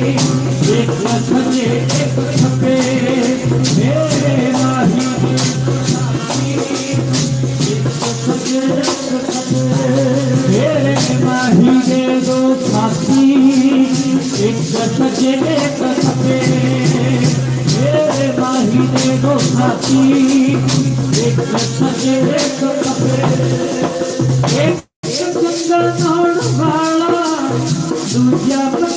ਇੱਕ ਸੱਜੇ ਇੱਕ ਖੱਬੇ ਮੇਰੇ ਮਾਹੀ ਮੇਰੇ ਮਾਹੀ ਦੇ ਦੋ ਸਾਥੀ ਇੱਕ ਸੱਜੇ ਇੱਕ ਖੱਬੇ ਮੇਰੇ ਮਾਹੀ ਦੇ ਦੋ ਸਾਥੀ ਇੱਕ ਸੱਜੇ ਇੱਕ ਖੱਬੇ ਇੱਕ ਗੰਗਾ ਨਾੜ ਵਾਲਾ ਦੂਜਾ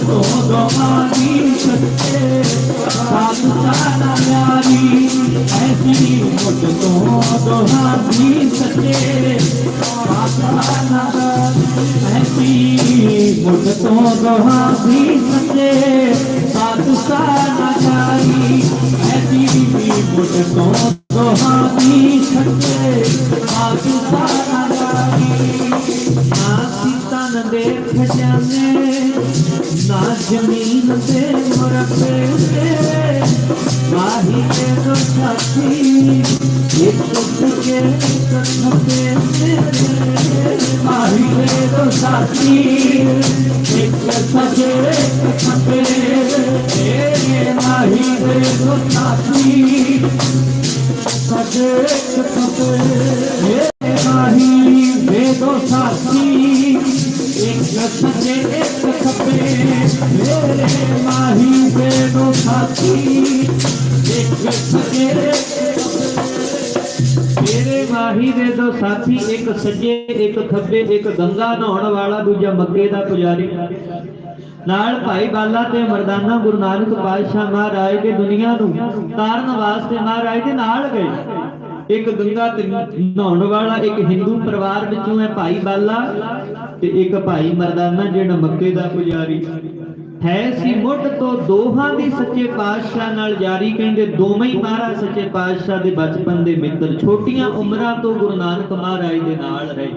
ਤੋਂ ਤੋਹਾਂ ਦੀ ਸੱਚੇ ਪਾਤਸ਼ਾਹ ਯਾਰੀ ਹੈ ਮੁੱਢ ਤੋਂ ਤੋਹਾਂ ਸੱਚੇ ਪਾਤਸ਼ਾਹ ਨਾਲ ਮੁੱਢ ਤੋਂ ਤੋਹਾਂ ਮੁੱਢ ਤੋਂ ਨਾ ਜ਼ਮੀਨ ਤੇ ਮਰਪੇ ਤੇ ਮਾਹੀ ਕੇ ਦੋ ਸਾਥੀ ਇੱਕ ਸੁਕੇ ਇੱਕ ਖਪੇ ਮਾਹੀ ਕੇ ਦੋ ਸਾਥੀ ਇੱਕ ਸਜੇ ਇੱਕ ਖਪੇ ਏ ਮਾਹੀ ਕੇ ਸਾਥੀ, ਇੱਕ ਸੱਜੇ, ਇੱਕ ਖੱਬੇ, ਇੱਕ ਗੰਗਾ ਨਹਾਉਣ ਵਾਲਾ, ਦੂਜਾ ਮੱਕੇ ਦਾ ਪੁਜਾਰੀ। ਨਾਲ ਭਾਈ ਬਾਲਾ ਤੇ ਮਰਦਾਨਾ ਗੁਰੂ ਨਾਨਕ ਪਾਤਸ਼ਾਹ ਮਹਾਰਾਜ ਦੇ ਦੁਨੀਆ ਨੂੰ ਤਾਰਨ ਵਾਸਤੇ ਮਹਾਰਾਜ ਦੇ ਨਾਲ ਗਏ। ਇੱਕ ਗੰਗਾ ਤੇ ਨਹਾਉਣ ਵਾਲਾ, ਇੱਕ ਹਿੰਦੂ ਪਰਿਵਾਰ ਵਿੱਚੋਂ ਹੈ ਭਾਈ ਬਾਲਾ ਤੇ ਇੱਕ ਭਾਈ ਮਰਦਾਨਾ, ਜਿਹੜਾ ਮੱਕੇ ਦਾ ਪੁਜਾਰੀ। ਹੈ ਸੀ ਮੁੱਢ ਤੋਂ ਦੋਹਾਂ ਦੀ ਸੱਚੇ ਪਾਤਸ਼ਾਹ ਨਾਲ ਜਾਰੀ ਕਹਿੰਦੇ ਦੋਵੇਂ ਹੀ ਮਹਾਰਾਜ ਸੱਚੇ ਪਾਤਸ਼ਾਹ ਦੇ ਬਚਪਨ ਦੇ ਮਿੱਤਰ, ਛੋਟੀਆਂ ਉਮਰਾਂ ਤੋਂ ਗੁਰੂ ਨਾਨਕ ਮਹਾਰਾਜ ਦੇ ਨਾਲ ਰਹੇ।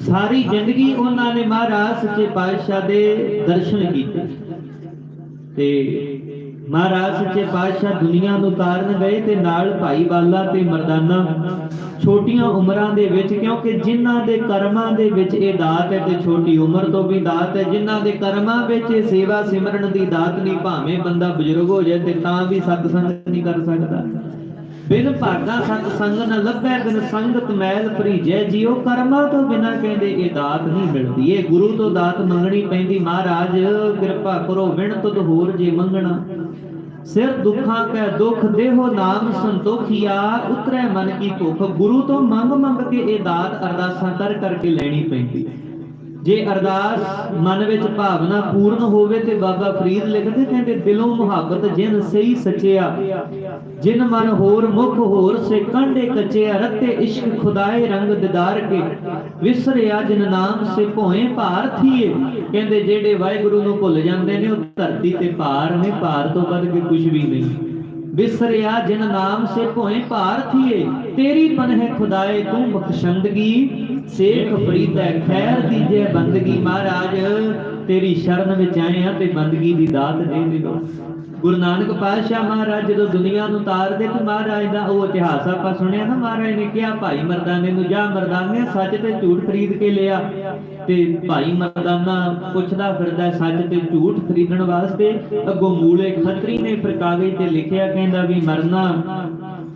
ਸਾਰੀ ਜ਼ਿੰਦਗੀ ਉਹਨਾਂ ਨੇ ਮਹਾਰਾਜ ਸੱਚੇ ਪਾਤਸ਼ਾਹ ਦੇ ਦਰਸ਼ਨ ਕੀਤੇ। ਤੇ ਮਹਾਰਾਜ ਸੱਚੇ ਪਾਤਸ਼ਾਹ ਦੁਨੀਆ ਨੂੰ ਤਾਰਨ ਗਏ ਤੇ ਨਾਲ ਭਾਈ ਬਾਲਾ ਤੇ ਮਰਦਾਨਾ ਛੋਟੀਆਂ ਉਮਰਾਂ ਦੇ ਵਿੱਚ, ਕਿਉਂਕਿ ਜਿਨ੍ਹਾਂ ਦੇ ਕਰਮਾਂ ਦੇ ਵਿੱਚ ਇਹ ਦਾਤ ਹੈ ਤੇ ਛੋਟੀ ਉਮਰ ਤੋਂ ਵੀ ਦਾਤ ਹੈ, ਜਿਨ੍ਹਾਂ ਦੇ ਕਰਮਾਂ ਵਿੱਚ ਇਹ ਸੇਵਾ ਸਿਮਰਨ ਦੀ ਦਾਤ ਨਹੀਂ, ਭਾਵੇਂ ਬੰਦਾ ਬਜ਼ੁਰਗ ਹੋ ਜਾਏ ਤੇ ਤਾਂ ਵੀ ਸਤਸੰਗ ਨਹੀਂ ਕਰ ਸਕਦਾ। ਬਿਨ ਭਾਗਾ ਸੰਗ ਸੰਗ ਨ ਲੱਭੈ, ਬਿਨ ਸੰਗਤ ਮੈਲ ਭਰੀਜੈ ਜੀਓ, ਕਰਮਾਂ ਤੋਂ ਬਿਨਾ ਕਹਿੰਦੇ ਇਹ ਦਾਤ ਨਹੀਂ ਮਿਲਦੀ। ਇਹ ਗੁਰੂ ਤੋਂ ਦਾਤ ਮੰਗਣੀ ਪੈਂਦੀ, ਮਹਾਰਾਜ ਕਿਰਪਾ ਕਰੋ, ਵਿਣ ਤੁਧ ਹੋਰ ਜੇ ਮੰਗਣਾ। ਸਿਰ ਦੁੱਖਾਂ ਕੈ ਦੁੱਖ, ਦੇਹੋ ਨਾਮ ਸੰਤੋਖੀਆ ਉਤਰੈ ਮਨ ਕੀ ਭੁੱਖ। ਗੁਰੂ ਤੋਂ ਮੰਗ ਮੰਗ ਕੇ ਇਹ ਦਾਤ ਅਰਦਾਸਾਂ ਕਰ ਕਰਕੇ ਲੈਣੀ ਪੈਂਦੀ। ਜੇ ਅਰਦਾਸ ਮਨ ਵਿੱਚ ਭਾਵਨਾ ਪੂਰਨ ਹੋਵੇ ਤੇ ਬਾਬਾ ਫਰੀਦ ਲਿਖਦੇ ਕਹਿੰਦੇ ਦਿਲੋਂ ਮੁਹੱਬਤ ਜਿਨ ਸਹੀ ਸਚਿਆ, ਜਿਨ ਮਨ ਹੋਰ ਮੁਖ ਹੋਰ ਸੇ ਕੰਡੇ ਕਚਿਆ, ਰਤੇ ਇਸ਼ਕ ਖੁਦਾਏ ਰੰਗ ਦਿਦਾਰ ਕੇ। ਵਿਸਰਿਆ ਜਿਨ ਨਾਮ ਸੇ ਭੋਏ ਭਾਰ ਥੀਏ। ਕਹਿੰਦੇ ਜਿਹੜੇ ਵਾਹਿਗੁਰੂ ਨੂੰ ਭੁੱਲ ਜਾਂਦੇ ਨੇ, ਉਹ ਧਰਤੀ ਤੇ ਭਾਰ ਨੇ, ਭਾਰ ਤੋਂ ਵੱਧ ਕੇ ਕੁਝ ਵੀ ਨਹੀਂ। ਬਿਸਰਿਆ ਜਿਨ ਨਾਮ ਸੇ ਭੋਏ ਭਾਰ ਤੇਰੀ ਬਨਹਿ ਖੁਦਾਏ ਤੂੰ ਬਖਸ਼ੰਦਗੀ ਸੇਖ ਫਰੀਦਾ ਖੈਰ ਦੀਜੇ ਬੰਦਗੀ ਮਹਾਰਾਜ, ਤੇਰੀ ਸ਼ਰਨ ਵਿੱਚ ਆਏ ਆ ਤੇ ਬੰਦਗੀ ਦੀ ਦਾਤ ਦੇ ਦਿਓ। ਗੁਰੂ ਨਾਨਕ ਪਾਤਸ਼ਾਹ ਮਹਾਰਾਜ ਜਦੋਂ ਦੁਨੀਆ ਨੂੰ ਤਾਰਦੇ ਤੇ ਮਹਾਰਾਜ ਦਾ ਉਹ ਇਤਿਹਾਸ ਆਪਾਂ ਸੁਣਿਆ ਨਾ, ਮਹਾਰਾਜ ਨੇ ਕਿਹਾ, ਭਾਈ ਮਰਦਾਨੇ ਨੂੰ ਜਾ ਮਰਦਾਨੇ ਸੱਚ ਤੇ ਝੂਠ ਖਰੀਦ ਕੇ ਲਿਆ। ਤੇ ਭਾਈ ਮਰਦਾਨਾ ਪੁੱਛਦਾ ਫਿਰਦਾ, ਸੱਚ ਤੇ ਝੂਠ ਖਰੀਦਣ ਵਾਸਤੇ? ਅੱਗੋਂ ਮੂਲੇ ਖੱਤਰੀ ਨੇ ਫਿਰ ਕਾਗਜ਼ ਤੇ ਲਿਖਿਆ, ਕਹਿੰਦਾ ਵੀ ਮਰਨਾ,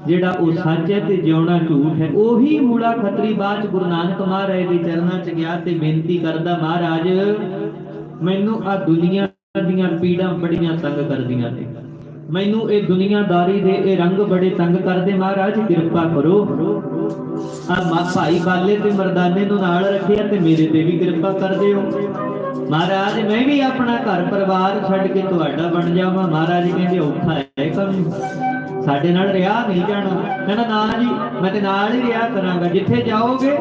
ਜਿਹੜਾ ਉਹ ਸੱਚ ਹੈ ਤੇ ਜਿਉਣਾ ਝੂਠ ਹੈ। ਉਹੀ ਮੂਲਾ ਖੱਤਰੀ ਬਾਅਦ ਚ ਗੁਰੂ ਨਾਨਕ ਮਹਾਰਾਜ ਦੇ ਚਰਨਾਂ ਚ ਗਿਆ ਤੇ ਬੇਨਤੀ ਕਰਦਾ, ਮਹਾਰਾਜ, ਮੈਨੂੰ ਆ ਦੁਨੀਆ ਦੀਆਂ ਪੀੜਾਂ ਬੜੀਆਂ ਤੰਗ ਕਰਦੀਆਂ ਨੇ। ਮੈਨੂੰ ਇਹ ਦੁਨੀਆਦਾਰੀ ਦੇ ਇਹ ਰੰਗ ਬੜੇ ਤੰਗ ਕਰਦੇ, ਮਹਾਰਾਜ, ਕਿਰਪਾ ਕਰੋ। ਆ ਮਾ, ਭਾਈ ਬਾਲੇ ਤੇ ਮਰਦਾਨੇ ਨੂੰ ਨਾਲ ਰੱਖਿਆ ਤੇ ਮੇਰੇ ਤੇ ਵੀ ਕਿਰਪਾ ਕਰ ਦਿਓ। ਮਹਾਰਾਜ, ਮੈਂ ਵੀ ਆਪਣਾ ਘਰ ਪਰਿਵਾਰ ਛੱਡ ਕੇ ਤੁਹਾਡਾ ਬਣ ਜਾਵਾਂ। ਮਹਾਰਾਜ ਕਹਿੰਦੇ, ਔਖਾ ਹੈ ਕੰਮ। ਸਾਡੇ ਨਾਲ ਰਿਹਾ ਨਹੀਂ ਜਾਣਾ। ਕਹਿੰਦਾ, ਨਾ ਜੀ, ਮੈਂ ਤੇ ਨਾਲ ਹੀ ਰਿਹਾ ਕਰਾਂਗਾ। ਜਿੱਥੇ ਜਾਓਗੇ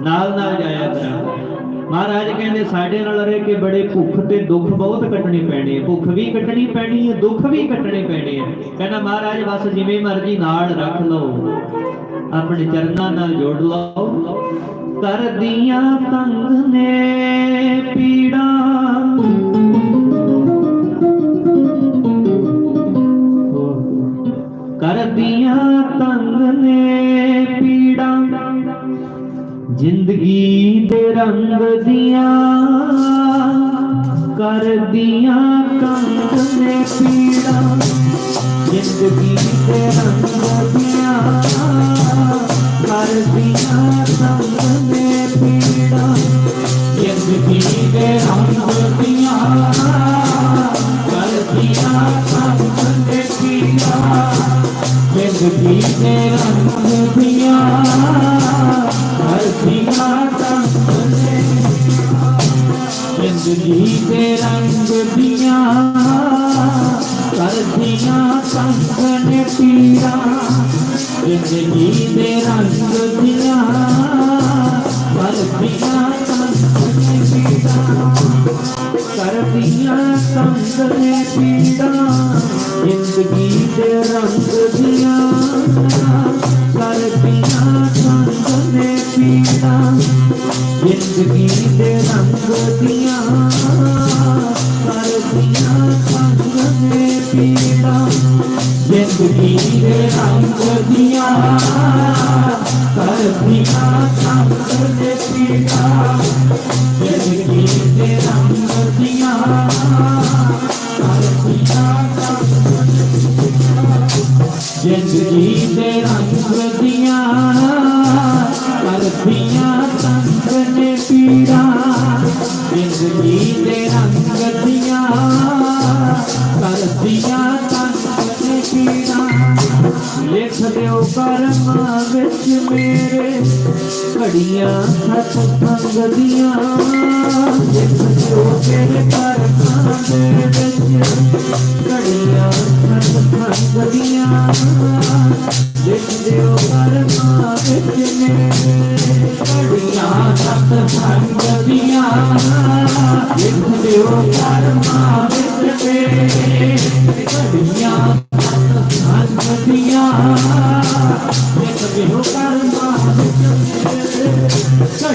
ਨਾਲ ਨਾਲ ਜਾਇਆ ਕਰਾਂਗਾ। ਮਹਾਰਾਜ ਕਹਿੰਦੇ ਸਾਡੇ ਨਾਲ ਰਹਿ ਕੇ ਬੜੇ ਭੁੱਖ ਤੇ ਦੁੱਖ ਬਹੁਤ ਕੱਟਣੇ ਪੈਣੇ ਆ ਭੁੱਖ ਵੀ ਕੱਟਣੀ ਪੈਣੀ ਹੈ ਦੁੱਖ ਵੀ ਕੱਟਣੇ ਪੈਣੇ ਆ ਕਹਿੰਦਾ ਮਹਾਰਾਜ ਬਸ ਜਿਵੇਂ ਮਰਜ਼ੀ ਨਾਲ ਰੱਖ ਲਓ ਆਪਣੇ ਚਰਨਾਂ ਨਾਲ ਜੋੜ ਲਓ ਕਰਦੀਆਂ ਤੰਗ ਨੇ ਪੀੜਾ ਕਰਦੀਆਂ ਤੰਗ ਨੇ ਪੀੜਾ ਜ਼ਿੰਦਗੀ ਦੇ ਦੀਆਂ ਕਰਦੀਆਂ ਤੰਗ ਨੇ ਪੀੜਾ ਜ਼ਿੰਦਗੀ ਦੇ ਰੰਗ ਦੀਆਂ ਕਰਦੀਆਂ ਤੰਗ ਨੇ ਪੀੜਾ ਜ਼ਿੰਦਗੀ ਦੇ ਰੰਗ ਦੀਆਂ ਕਰਦੀਆਂ ਤੰਗ ਨੇ ਪੀੜਾ ਜ਼ਿੰਦਗੀ ਦੇ ਰੰਗ ਦੀਆਂ। ਜ਼ਿੰਦਗੀ ਦੇ ਰੰਗ ਦੀਆਂ ਕਰਦੀਆਂ ਤੰਗ ਨੇ ਪੀੜਾ। ਕਰਦੀਆਂ ਤੰਗ ਨੇ ਪੀੜਾ ਜ਼ਿੰਦਗੀ ਦੇ ਰੰਗ ਦੀਆਂ ਕਰਦੀਆਂ ਤੰਗ ਨੇ ਪੀੜਾ। ਜ਼ਿੰਦਗੀ ਦੇ ਰੰਗ ਦੀਆਂ ਕਰਦੀਆਂ ਜ਼ਿੰਦਗੀ ਦੇ ਰੰਗ ਦੀਆਂ ਕਰਦੀਆਂ ਤੰਗ ਨੇ ਪੀੜਾ ਜ਼ਿੰਦਗੀ ਦੇ ਰੰਗ ਦੀਆਂ ਕਰਦੀਆਂ ਤੰਗ ਜ਼ਿੰਦਗੀ ਦੇ ਰੰਗ ਘੜੀਆਂ ਸਤ ਸੰਗ ਦੀਆਂ ਲਿਖ ਦਿਓ ਮੇਰੇ ਕਰਮਾਂ ਦੇ ਵਿੱਚ ਘੜੀਆਂ ਸਤ ਸੰਗ ਦੀਆਂ ਲਿਖ ਦਿਓ ਕਰਮਾਂ ਵਿੱਚ ਮੇਰੇ ਘੜੀਆਂ ਸਤ ਸੰਗ ਦੀਆਂ ਲਿਖ ਦਿਓ ਕਰਮਾਂ ਵਿੱਚ ਮੇਰੇ ਘੜੀਆਂ ਸੰਗਤੀਆਂ ਇੱਕ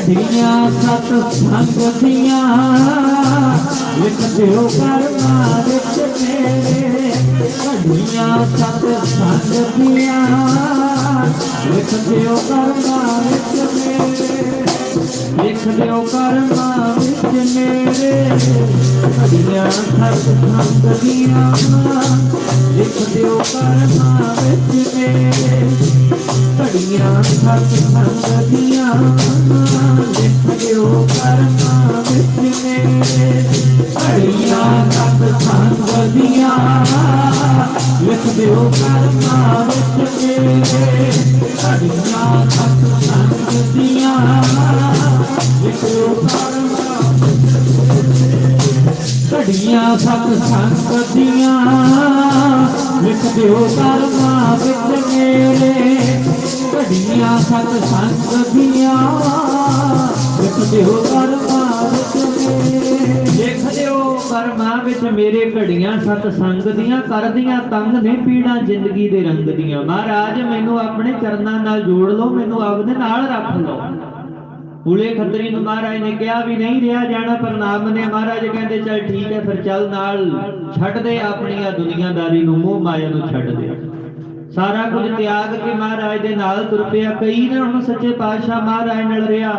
ਘੜੀਆਂ ਸਤ ਸੰਗਤੀਆਂ ਇੱਕ ਬਿਹੋ ਕਰਮਾ ਵਿੱਚ ਮੇਰੇ ਘੜੀਆਂ ਸਤ ਸੰਗਤੀਆਂ ਇੱਕ ਬਿਹੋ ਕਰਮਾ ਵਿੱਚ ਮੇਰੇ ਲਿਖ ਦਿਓ ਕਰਮਾਂ ਵਿੱਚ ਮੇਰੇ ਘੜੀਆਂ ਸਤ ਲਿਖ ਦਿਓ ਕਰਮਾਂ ਵਿੱਚ ਮੇਰੇ ਘੜੀਆਂ ਸਤ ਸੰਗਤੀਆਂ ਲਿਖ ਦਿਓ ਕਰਮਾਂ ਵਿੱਚ ਮੇਰੇ ਘੜੀਆਂ ਸਤ ਸੰਗਤੀਆਂ ਲਿਖ ਦਿਓ ਕਰਮਾਂ ਵਿੱਚ ਮੇਰੇ ਘੜੀਆਂ ਸਤ ਘੜੀਆਂ ਸਤ ਸੰਗ ਦੀਆਂ ਲਿਖ ਦਿਓ ਕਰਮਾਂ ਵਿੱਚ ਮੇਰੇ ਘੜੀਆਂ ਸਤ ਸੰਗ ਦੀਆਂ ਲਿਖ ਦਿਓ ਕਰਮਾਂ ਵਿੱਚ ਮੇਰੇ ਲਿਖ ਦਿਓ ਕਰਮਾਂ ਵਿੱਚ ਮੇਰੇ ਘੜੀਆਂ ਸਤ ਸੰਗ ਦੀਆਂ ਕਰਦੀਆਂ ਤੰਗ ਨੇ ਪੀੜਾਂ ਜ਼ਿੰਦਗੀ ਦੇ ਰੰਗ ਦੀਆਂ ਮਹਾਰਾਜ ਮੈਨੂੰ ਆਪਣੇ ਚਰਨਾਂ ਨਾਲ ਜੋੜ ਲਓ, ਮੈਨੂੰ ਆਪਦੇ ਨਾਲ ਰੱਖ ਲਓ। ਹੁਲੇ ਖੱਤਰੀ ਨੂੰ ਮਹਾਰਾਜ ਨੇ ਕਿਹਾ ਵੀ ਨਹੀਂ ਰਿਹਾ ਜਾਣਾ, ਪਰ ਨੇ ਮਹਾਰਾਜ ਕਹਿੰਦੇ, ਚੱਲ ਠੀਕ ਹੈ, ਫਿਰ ਚੱਲ ਨਾਲ, ਛੱਡ ਦੇ ਆਪਣੀ ਦੁਨੀਆਦਾਰੀ ਨੂੰ, ਮੋਹ ਮਾਇਆ ਨੂੰ ਛੱਡ ਦੇ। ਸਾਰਾ ਕੁਝ ਤਿਆਗ ਕੇ ਮਹਾਰਾਜ ਦੇ ਨਾਲ ਤੁਰ ਪਿਆ। ਕਈ ਨੇ ਹੁਣ ਸੱਚੇ ਪਾਤਸ਼ਾਹ ਮਹਾਰਾਜ ਨਾਲ ਰਿਹਾ।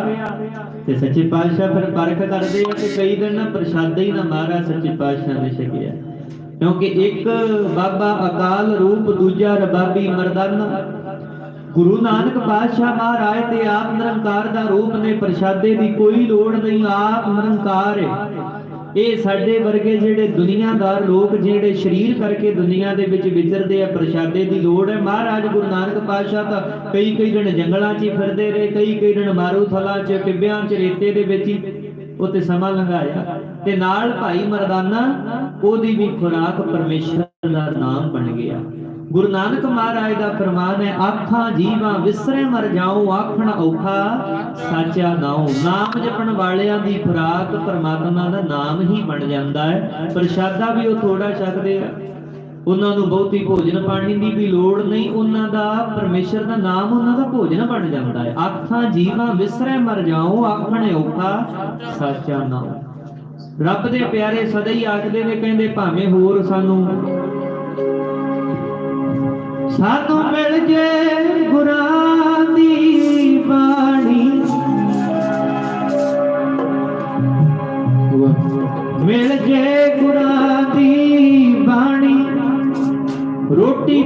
ਤੇ ਸੱਚੇ ਪਾਤਸ਼ਾਹ ਫਿਰ ਪਰਖ ਕਰਦੇ ਆ ਕਿ ਕਈ ਦਿਨ ਨਾ ਪ੍ਰਸ਼ਾਦਾ ਹੀ ਨਾ ਮਹਾਰਾਜ ਸੱਚੇ ਪਾਤਸ਼ਾਹ ਨੇ ਛਕਿਆ। ਕਿਉਂਕਿ ਇੱਕ ਬਾਬਾ ਅਕਾਲ ਰੂਪ, ਦੂਜਾ ਰਬਾਬੀ ਮਰਦਾਨਾ। ਗੁਰੂ ਨਾਨਕ ਪਾਤਸ਼ਾਹ ਮਹਾਰਾਜ ਤੇ ਆਪ ਨਿਰੰਕਾਰ ਦਾ ਰੂਪ ਨੇ ਪ੍ਰਸ਼ਾਦੇ ਦੀ ਕੋਈ ਲੋੜ ਨਹੀਂ, ਆਪ ਨਿਰੰਕਾਰ ਹੈ ਇਹ ਸਾਡੇ ਵਰਗੇ ਜਿਹੜੇ ਦੁਨੀਆਦਾਰ ਲੋਕ ਜਿਹੜੇ ਸ਼ਰੀਰ ਕਰਕੇ ਦੁਨੀਆ ਦੇ ਵਿੱਚ ਵਿਚਰਦੇ ਆ, ਪ੍ਰਸ਼ਾਦੇ ਦੀ ਲੋੜ ਹੈ। ਮਹਾਰਾਜ ਗੁਰੂ ਨਾਨਕ ਪਾਤਸ਼ਾਹ ਤਾਂ ਕਈ ਕਈ ਦਿਨ ਜੰਗਲਾਂ 'ਚ ਹੀ ਫਿਰਦੇ ਰਹੇ, ਕਈ ਕਈ ਦਿਨ ਮਾਰੂਥਲਾਂ 'ਚ, ਟਿੱਬਿਆਂ 'ਚ, ਰੇਤੇ ਦੇ ਵਿੱਚ ਹੀ ਉੱਤੇ ਸਮਾਂ ਲੰਘਾਇਆ। ਤੇ ਨਾਲ ਭਾਈ ਮਰਦਾਨਾ, ਉਹਦੀ ਵੀ ਖੁਰਾਕ ਪਰਮੇਸ਼ਰ ਦਾ ਨਾਮ ਬਣ ਗਿਆ। ਗੁਰੂ ਨਾਨਕ ਮਹਾਰਾਜ ਦਾ ਫਰਮਾਨ ਹੈ, ਆਖਾਂ ਜੀਵਾਂ ਵਿਸਰੇ ਮਰ ਜਾਉ ਆਖਣ ਔਖਾ ਸਾਚਾ ਨਾਉ। ਨਾਮ ਜਪਣ ਵਾਲਿਆਂ ਦੀ ਖੁਰਾਕ ਪਰਮਾਤਮਾ ਦਾ ਨਾਮ ਹੀ ਬਣ ਜਾਂਦਾ ਹੈ। ਪ੍ਰਸ਼ਾਦਾ ਵੀ ਉਹ ਥੋੜਾ ਛਕਦੇ ਆ। ਉਹਨਾਂ ਨੂੰ ਬਹੁਤੀ ਭੋਜਨ ਪਾਣੀ ਦੀ ਵੀ ਲੋੜ ਨਹੀਂ, ਉਹਨਾਂ ਦਾ ਪਰਮੇਸ਼ਰ ਦਾ ਨਾਮ ਉਹਨਾਂ ਦਾ ਭੋਜਨ ਬਣ ਜਾਂਦਾ ਹੈ। ਆਖਾਂ ਜੀਵਾਂ ਵਿਸਰੇ ਮਰ ਜਾਉ ਆਖਣ ਔਖਾ ਸਾਚਾ ਨਾਉ। ਰੱਬ ਦੇ ਪਿਆਰੇ ਸਦਾ ਹੀ ਆਖਦੇ ਨੇ, ਕਹਿੰਦੇ ਭਾਵੇਂ ਹੋਰ ਸਾਨੂੰ ਸਾਨੂੰ ਮਿਲ ਜੇ ਗੁਰਾਂ